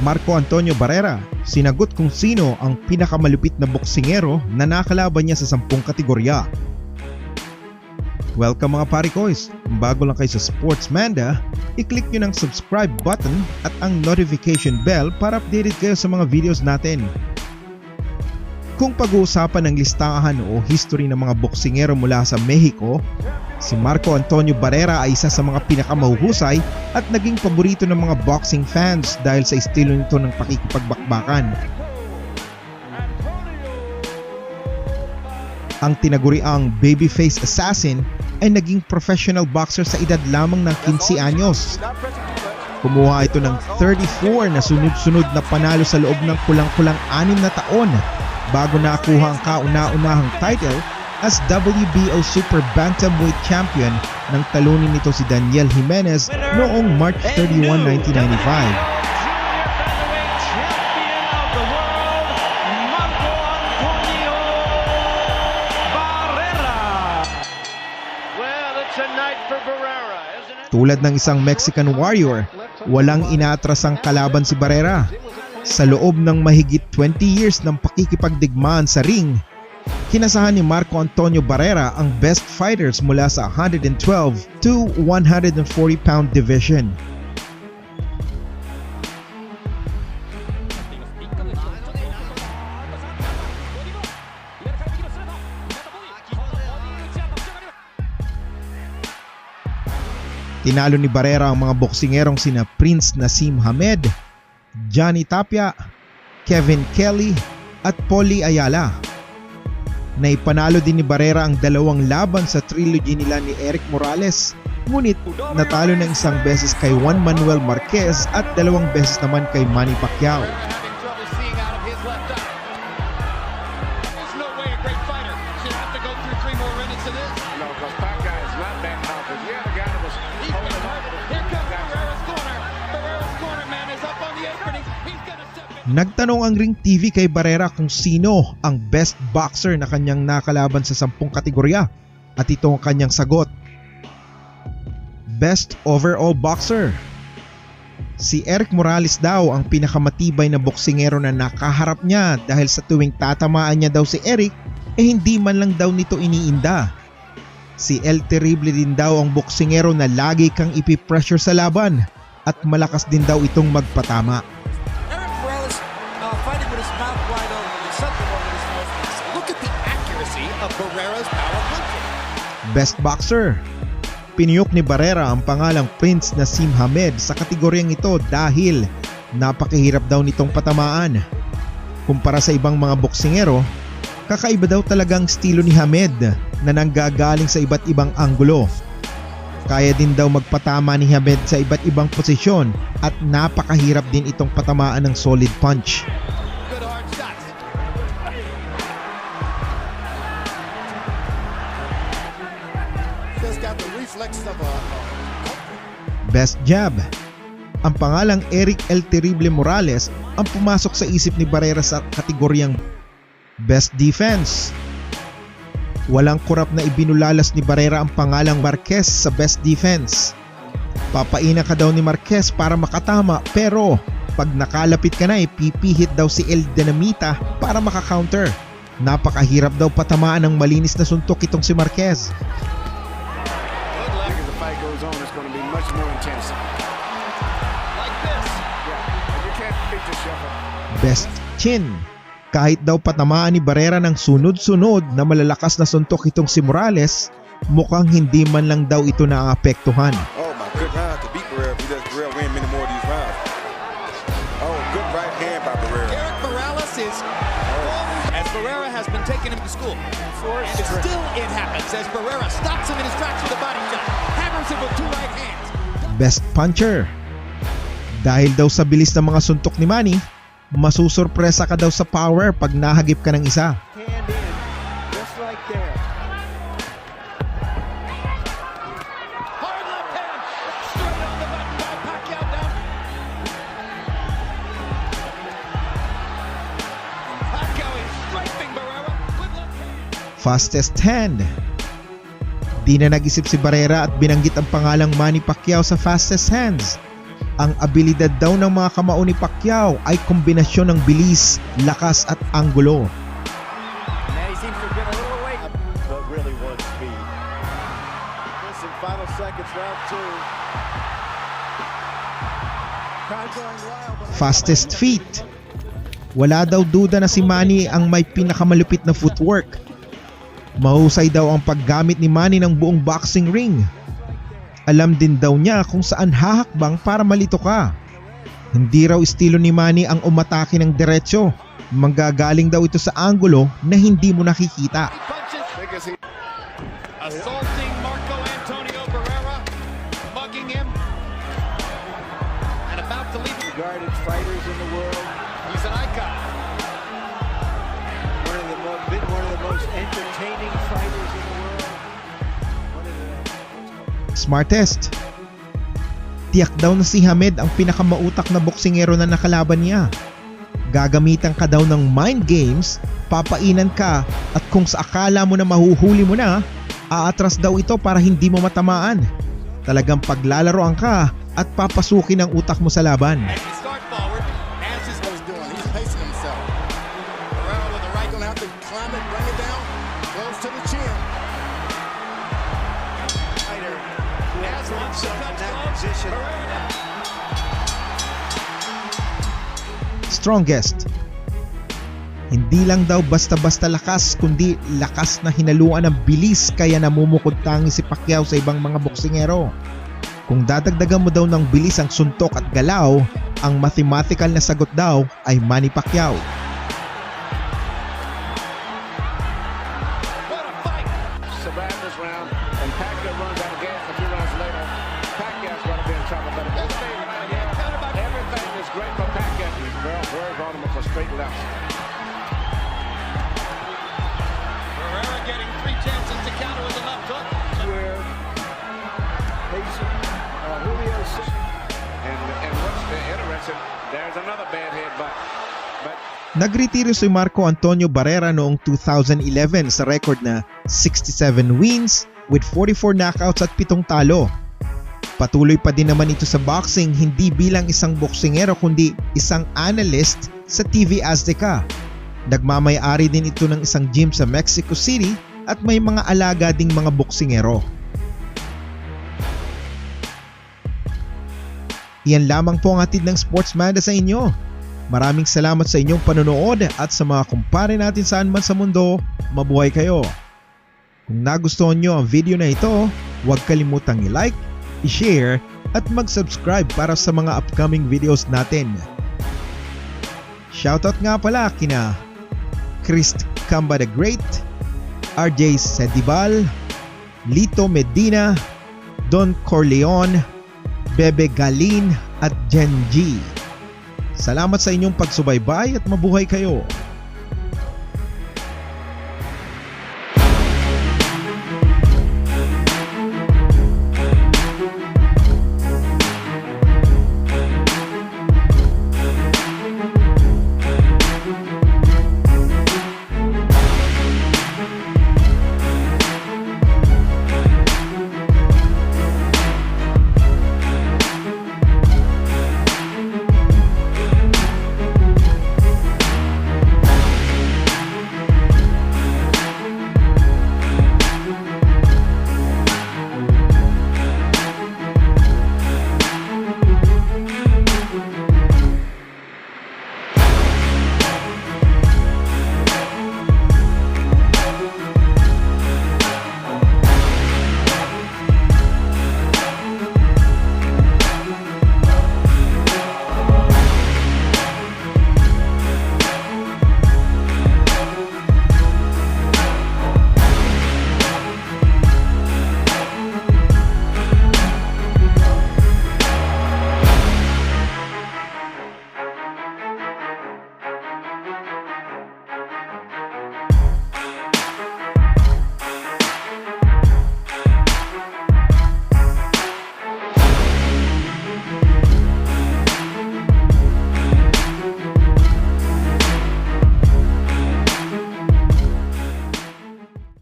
Marco Antonio Barrera, sinagot kung sino ang pinakamalupit na boksingero na nakalaban niya sa sampung kategorya. Welcome mga parikoys! Bago lang kayo sa Sports Manda, i-click nyo ng subscribe button at ang notification bell para updated kayo sa mga videos natin. Kung pag-uusapan ng listahan o history ng mga boksingero mula sa Mexico, si Marco Antonio Barrera ay isa sa mga pinakamahuhusay at naging paborito ng mga boxing fans dahil sa estilo nito ng pakikipagbakbakan. Ang tinaguriang babyface assassin ay naging professional boxer sa edad lamang ng 15 anyos. Kumuha ito ng 34 na sunod-sunod na panalo sa loob ng kulang-kulang 6 na taon bago nakuha ang kauna-unahang title as WBO Super Bantamweight Champion nang talunin nito si Daniel Jimenez noong March 31, 1995. Tulad ng isang Mexican warrior, walang inaatras ang kalaban si Barrera. Sa loob ng mahigit 20 years ng pakikipagdigmaan sa ring, kinasahan ni Marco Antonio Barrera ang best fighters mula sa 112 to 140 pound division. Tinalo ni Barrera ang mga boksingerong sina Prince Nasim Hamed, Johnny Tapia, Kevin Kelly at Polly Ayala. Naipanalo din ni Barrera ang dalawang laban sa trilogy nila ni Eric Morales ngunit natalo ng isang beses kay Juan Manuel Marquez at dalawang beses naman kay Manny Pacquiao. Nagtanong ang Ring TV kay Barrera kung sino ang best boxer na kanyang nakalaban sa sampung kategorya at ito ang kanyang sagot. Best overall boxer. Si Eric Morales daw ang pinakamatibay na boksingero na nakaharap niya dahil sa tuwing tatamaan niya daw si Eric eh hindi man lang daw nito iniinda. Si El Terrible din daw ang boksingero na lagi kang ipipressure sa laban at malakas din daw itong magpatama. With his mouth wide open. There's something wrong with his nose. Look at the accuracy of Barrera's power punching. Best Boxer. Piniyok ni Barrera ang pangalang Prince Nasim Hamed sa kategoryang ito dahil napakahirap daw nitong patamaan. Kumpara sa ibang mga boksingero, kakaiba daw talagang estilo ni Hamed na nanggagaling sa iba't ibang anggulo. Kaya din daw magpatama ni Hamed sa iba't ibang posisyon at napakahirap din itong patamaan ng solid punch. Just got the reflexes of a, Best Jab. Ang pangalang Eric El Terrible Morales ang pumasok sa isip ni Barrera sa kategoryang Best Defense. Walang kurap na ibinulalas ni Barrera ang pangalang Marquez sa Best Defense. Papaina ka daw ni Marquez para makatama pero pag nakalapit ka na ipipihit daw si El Dinamita para makakounter. Napakahirap daw patamaan ng malinis na suntok itong si Marquez. Goes on, it's going to be much more intense. Like this. Yeah, and you can't beat yourself up. Best Chin. Kahit daw patamaan ni Barrera ng sunod-sunod na malalakas na suntok itong si Morales, mukhang hindi man lang daw ito naapektuhan. Barrera has been taking him to school. And still it happens as Barrera stops him in his tracks with a body shot. Hammers him with two right hands. Best Puncher. Dahil daw sa bilis ng mga suntok ni Manny, masusurpresa ka daw sa power pag nahagip ka ng isa. Fastest hand. Di na nag-isip si Barrera at binanggit ang pangalang Manny Pacquiao sa fastest hands. Ang abilidad daw ng mga kamao ni Pacquiao ay kombinasyon ng bilis, lakas at anggulo. Fastest feet. Wala daw duda na si Manny ang may pinakamalupit na footwork. Mahusay daw ang paggamit ni Manny ng buong boxing ring. Alam din daw niya kung saan hahakbang para malito ka. Hindi raw estilo ni Manny ang umatake ng diretsyo. Manggagaling daw ito sa anggulo na hindi mo nakikita. Punches. Big as he Assaulting entertaining fighters in the world. Smartest. Tiyak daw na si Hamed ang pinakamautak na boksingero na nakalaban niya. Gagamitan ka daw ng mind games, papainan ka at kung sa akala mo na mahuhuli mo na, aatras daw ito para hindi mo matamaan. Talagang paglalaroan ka at papasukin ang utak mo sa laban. Position. Strongest. Hindi lang daw basta-basta lakas kundi lakas na hinaluan ng bilis kaya namumukod tangi si Pacquiao sa ibang mga boksingero. Kung dadagdagan mo daw ng bilis ang suntok at galaw, ang mathematical na sagot daw ay Manny Pacquiao. There's another bad head, but, but Nagretiro si Marco Antonio Barrera noong 2011 sa record na 67 wins with 44 knockouts at 7 talo. Patuloy pa din naman ito sa boxing hindi bilang isang boksingero kundi isang analyst sa TV Azteca. Nagmamay-ari din ito ng isang gym sa Mexico City at may mga alaga ding mga boksingero. Iyan lamang po ang atid ng Sports Manda sa inyo. Maraming salamat sa inyong panonood at sa mga kumpare natin saan man sa mundo, mabuhay kayo. Kung nagustuhan nyo ang video na ito, huwag kalimutang i-like, i-share at mag-subscribe para sa mga upcoming videos natin. Shoutout nga pala kina Christ Camba the Great, RJ Sedibal, Lito Medina, Don Corleon, Bebe Galin at Jen G. Salamat sa inyong pagsubaybay at mabuhay kayo.